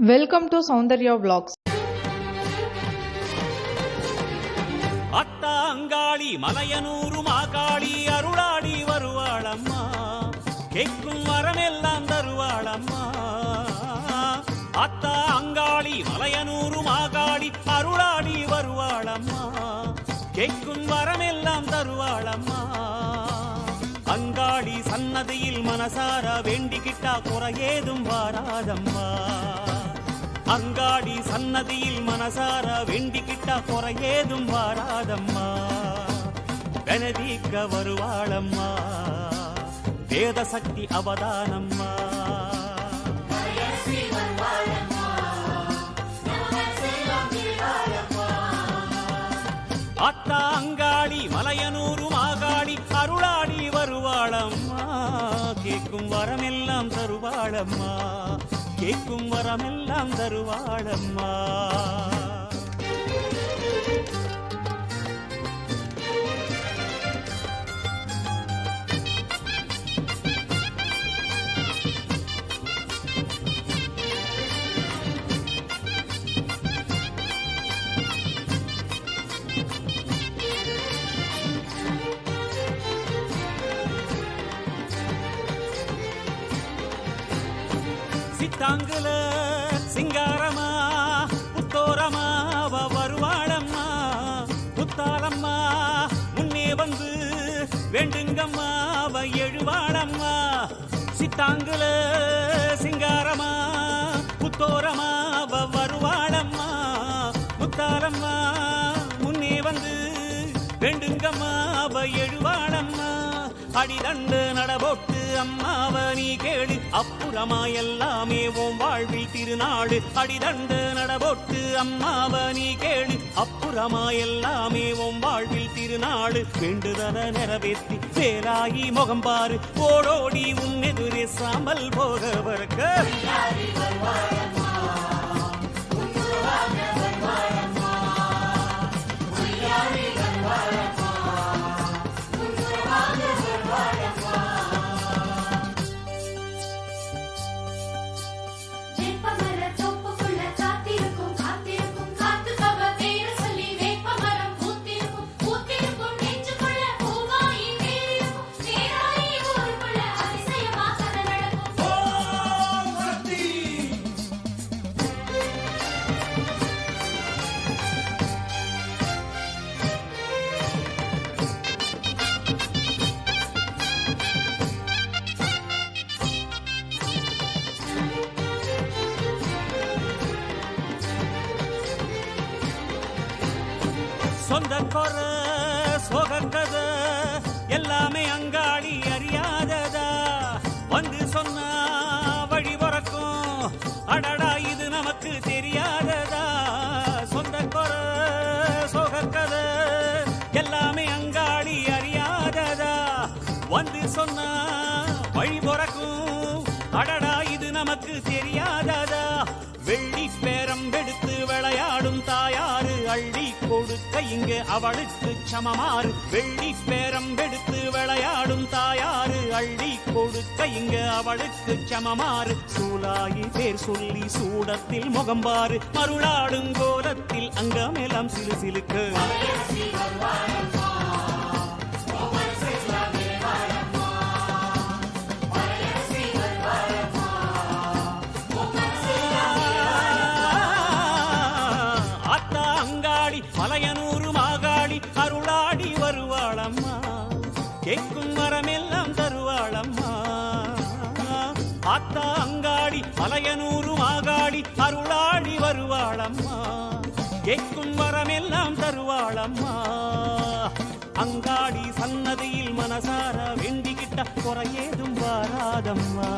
Welcome to Soundarya blogs அத்தாங்காளி மலையனூரு மாகாளி அருளாடி வருவாளம்மா. கேட்கும் வரமெல்லாம் தருவாளம்மா. அத்தா அங்காளி மலையனூரு மாகாளி அருளாடி வருவாளம்மா. கேட்கும் வரமெல்லாம் தருவாளம்மா. அங்காளி சன்னதியில் மனசார வேண்டிக்கிட்டா குறையேதும் வாராதம்மா. அங்காடி சன்னதியில் மனசார வேண்டிக்கிட்டா குறையேதும் வாராதம்மா. பெனதீக்க வருவாளம்மா. வேத சக்தி அவதானம்மா. அத்தா அங்காளி மலையனூரு மாகாளி அருளாடி வருவாளம்மா. கேட்கும் வரமெல்லாம் தருவாளம்மா. கேட்கும் வரமெல்லாம் தருவாளம்மா. சித்தாங்குல சிங்காரமா புத்தோரமா வருவாளம்மா. புத்தாளம்மா முன்னே வந்து வேண்டுங்கம்மா எழுவாளம்மா. சித்தாங்குல சிங்காரமா புத்தோரமா வருவாளம்மா. முத்தாலம்மா முன்னே வந்து வேண்டுங்கம்மா எழுவாளம்மா. அடிதண்டு நடபோட்டு அம்மாவ நீ கேளு. அப்புறமா எல்லாமே உன் வாழ்வில் திருநாடு அடிதண்டு நடபோட்டு அம்மாவ நீ கேளு. அப்புறமா எல்லாமே உன் வாழ்வில் திருநாடு வேண்டுதல நிறைவேற்றி வேலாகி முகம் பாரு. ஓடோடி உன் எதிரே சாமல் போக சொந்த கொர சோகக்கத எல்லாமே அங்காடி அறியாததா? வந்து சொன்னா வழி பிறக்கும். அடடா இது நமக்கு தெரியாததா? சொந்த கொர சோகக்கத எல்லாமே அங்காடி அறியாததா? வந்து சொன்னா வழி பிறக்கும். அடடா இது நமக்கு தெரியாததா? வெள்ளி பேரம் எடுத்து விளையாடும் தாயாறு அள்ளி கொடுக்க இங்க அவளுக்கு சமமாறு. வெள்ளி பேரம் எடுத்து விளையாடும் தாயாறு அள்ளி கொடுக்க இங்க அவளுக்கு சமமாறு. சூலாயி பேர் சொல்லி சூடத்தில் முகம்பாறு மருளாடும் கோலத்தில் அங்கமெல்லாம் சிலு சிலுக்கு. அங்காடி மலையனூரு மாகாளி அருளாடி வருவாளம்மா. கேட்கும் மரமெல்லாம் தருவாளம்மா. அத்தா அங்காடி மலையனூரு மாகாடி அருளாடி வருவாளம்மா. கேட்கும் வரமெல்லாம் தருவாளம்மா. அங்காடி சன்னதியில் மனசார வேண்டிக்கிட்ட குறையேதும் வாராதம்மா.